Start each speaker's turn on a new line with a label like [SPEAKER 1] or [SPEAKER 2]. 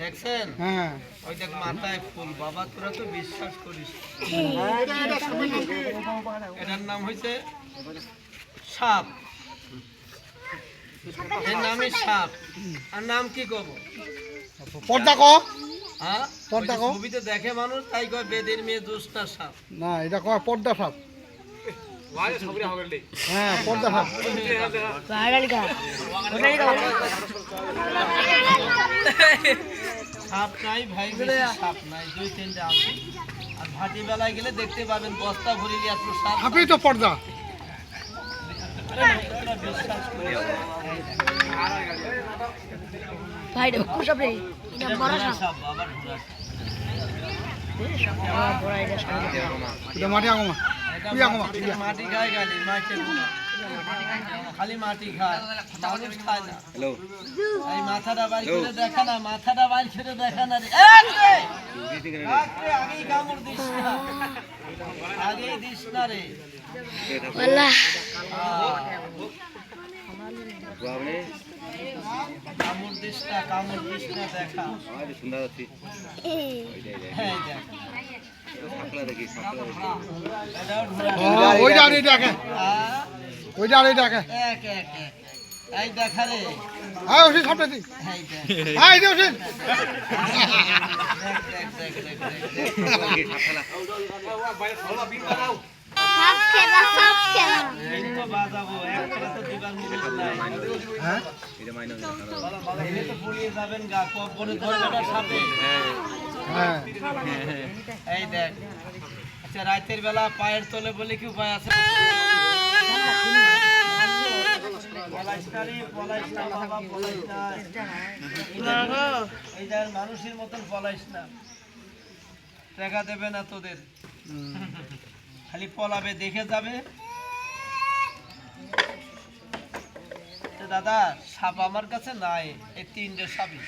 [SPEAKER 1] দেখছেন
[SPEAKER 2] হ্যাঁ
[SPEAKER 1] ওই দেখ মাথায় ফুল বাবা তোরা তো বিশ্বাস করিস এটার নাম হয়েছে সাপ এর নামই সাপ আর নাম কি কব
[SPEAKER 2] পর্দা ক
[SPEAKER 1] হ্যাঁ
[SPEAKER 2] পর্দা
[SPEAKER 1] ছবিতে দেখে মানুষ তাই কয় বেদের মেয়ে দুষ্টা সাপ
[SPEAKER 2] না এটা কয় পর্দা সাপ হ্যাঁ পর্দা সাপ
[SPEAKER 1] সাপ নাই ভাই সাপ নাই দুই তিনটা আছে। আর ভাটি বেলায় গেলে দেখতে পাবেন বস্তা ভরে গিয়ে সাপ
[SPEAKER 2] তো পর্দা।
[SPEAKER 1] বিশ্বাস
[SPEAKER 3] ভাই দেখো সব রে এটা বড় সাপ।
[SPEAKER 1] সাপ বাবার ঘোড়া সাপ।
[SPEAKER 3] আমার বড় এটা
[SPEAKER 2] মাটি আগমা
[SPEAKER 1] মাটি- মাটি গালি ঘোড়া। খালি মাটি খায়। মানুষ খায় না। এই মাথাটা বাইর করে দেখা না মাথাটা বাইর করে দেখা না রে। আগেই কামড় দিস না। আগেই দিস না রে। কামড় দিস না কামড় দিস না দেখা। হ্যাঁ
[SPEAKER 2] ওইটা আর এটা ওইটা আর এক
[SPEAKER 1] এক এক এই দেখা
[SPEAKER 2] হ্যাঁ ওষুধ দি
[SPEAKER 1] এই
[SPEAKER 2] ওষুধ হ্যাঁ
[SPEAKER 1] এই দেখ। আচ্ছা রাতের বেলা পায়ের তলে বলে কি উপায় আছে? মানুষের মতন পলাইস না। দেবে না তোদের। খালি পলাবে দেখে যাবে। দাদা সাপ আমার কাছে নাই এই তিনটে সাপই।